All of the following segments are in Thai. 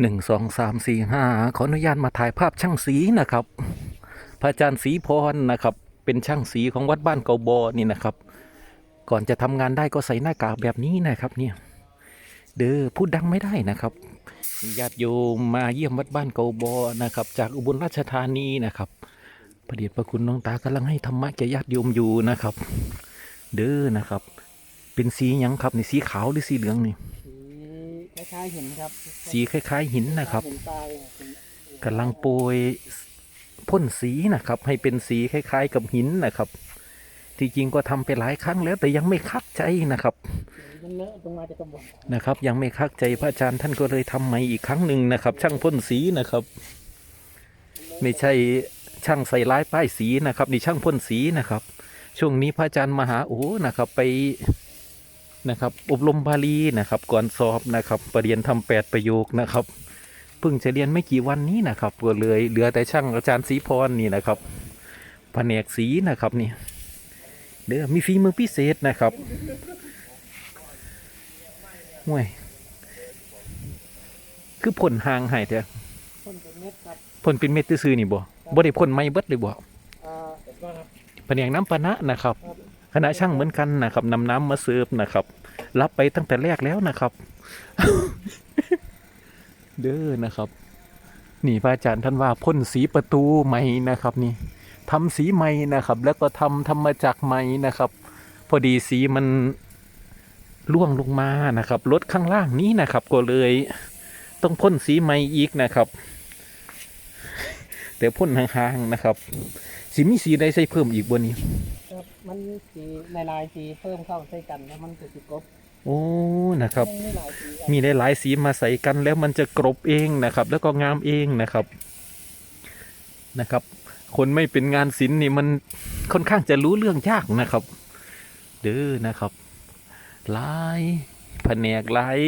หนึ่งสองสามสี่ห้าขออนุญาตมาถ่ายภาพช่างสีนะครับ พระอาจารย์ศรีพรนะครับ เป็นช่างสีของวัดบ้านเกาบอนี่นะครับ ก่อนจะทำงานได้ก็ใส่หน้ากากแบบนี้นะครับเนี่ยเด้อพูดดังไม่ได้นะครับญาติโยมมาเยี่ยมวัดบ้านเกาบอนะครับ จากอุบลราชธานีนะครับพระเดชพระคุณหลวงตากำลังให้ธรรมะแก่ญาติโยมอยู่นะครับ เด้อนะครับ เป็นสียังครับนี่สีขาวหรือสีเหลืองนี่ คล้ายๆหินครับสีคล้ายๆหินนะครับหินทรายหินกำลังโปรยพ่นสีนะครับ ให้เป็นสีคล้าย ๆ กับหินนะครับ ที่จริงก็ทำไปหลายครั้งแล้ว แต่ยังไม่คักใจนะครับสีมันเลอะตรงมาจะกระบอกนะครับ ยังไม่คักใจพระอาจารย์ท่านก็เลยทำใหม่อีกครั้งหนึ่งนะครับ ช่างพ่นสีนะครับ ไม่ใช่ช่างใส่ร้ายป้ายสีนะครับนี่ช่างพ่นสีนะครับ ช่วงนี้พระอาจารย์มหาโอ้นะครับ ไป นะครับอบรมบาลีนะครับก่อนสอบนะครับประเรียนทำแปดประโยคนะครับเพิ่งจะเรียนไม่กี่วันนี้นะครับก็เลยเหลือแต่ช่างอาจารย์ศรีพรนี่นะครับแผนกสีนะครับนี่เด้อมีฝีมือพิเศษนะครับห่วยคือพ่นห่างใหายเถอะพ่นเป็นเม็ดครับพ่นเป็นเม็ดซื่อๆนี่บ่บ่ได้พ่นไม้เบิดเลยบ่อ่าว่าครับแผนกน้ำปานะนะครับ คณะช่างเหมือนกันนะครับนำน้ำมาเสิร์ฟนะครับ รับไปตั้งแต่แรกแล้วนะครับ เด้อนะครับ นี่พระอาจารย์ท่านว่าพ่นสีประตูใหม่นะครับ นี่ทำสีใหม่นะครับ แล้วก็ทำทำมาจากใหม่นะครับ พอดีสีมันล่วงลงมานะครับรถข้างล่างนี้นะครับ ก็เลยต้องพ่นสีใหม่อีกนะครับแต่พ่นห่างๆนะครับสีมีสีใดใส่เพิ่มอีกบนนี้ มันสีในลายสีเพิ่มเข้าใส่กันแล้วมันจะสิกรบโอ้นะครับยังมีหลายสีครับมีหลายๆสีมาใส่กันแล้วมันจะกรบเองนะครับ แล้วก็งามเองนะครับนะครับ คนไม่เป็นงานศิลป์นี่มันค่อนข้างจะรู้เรื่องยากนะครับ เด้อนะครับหลายแผนกหลาย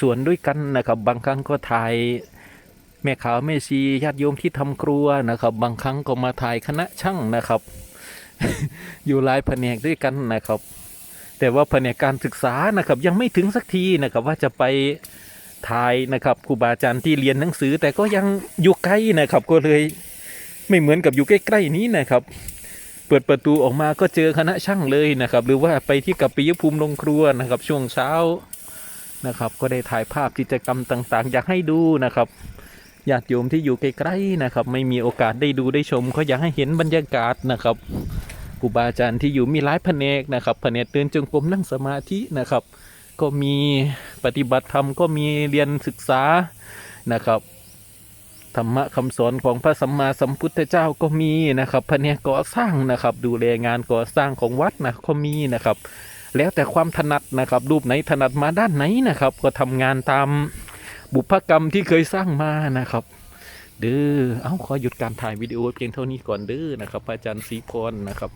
ส่วนด้วยกันนะครับ บางครั้งก็ถ่ายแม่ขาวแม่ชีญาติโยมที่ทำครัวนะครับ บางครั้งก็มาถ่ายคณะช่างนะครับ อยู่หลายแผนกด้วยกันนะครับ แต่ว่าแผนกการศึกษานะครับ ยังไม่ถึงสักทีนะครับ ว่าจะไปถ่ายนะครับครูบาอาจารย์ที่เรียนหนังสือ แต่ก็ยังอยู่ไกลนะครับ ก็เลยไม่เหมือนกับอยู่ใกล้ๆนี้นะครับ เปิดประตูออกมาก็เจอคณะช่างเลยนะครับ หรือว่าไปที่กับปิยภูมิโรงครัวนะครับ ช่วงเช้านะครับ ก็ได้ถ่ายภาพกิจกรรมต่าง ๆ อยากให้ดูนะครับญาติโยมที่อยู่ใกล้ๆนะครับ ไม่มีโอกาสได้ดูได้ชมก็อยากให้เห็นบรรยากาศนะครับ ครูบาอาจารย์ที่อยู่มีหลายแผนกนะครับแผนกเดินจงกรมนั่งสมาธินะครับ ก็มีปฏิบัติธรรมก็มีเรียนศึกษานะครับธรรมะคำสอนของพระสัมมาสัมพุทธเจ้าก็มีนะครับแผนกก่อสร้างนะครับ ดูแลงานก่อสร้างของวัดนะก็มีนะครับ แล้วแต่ความถนัดนะครับ รูปไหนถนัดมาด้านไหนนะครับ ก็ทำงานตามบุพกรรมที่เคยสร้างมานะครับเด้อ เอ้าขอหยุดการถ่ายวิดีโอเพียงเท่านี้ก่อนเด้อนะครับ อาจารย์ศรีพรนะครับ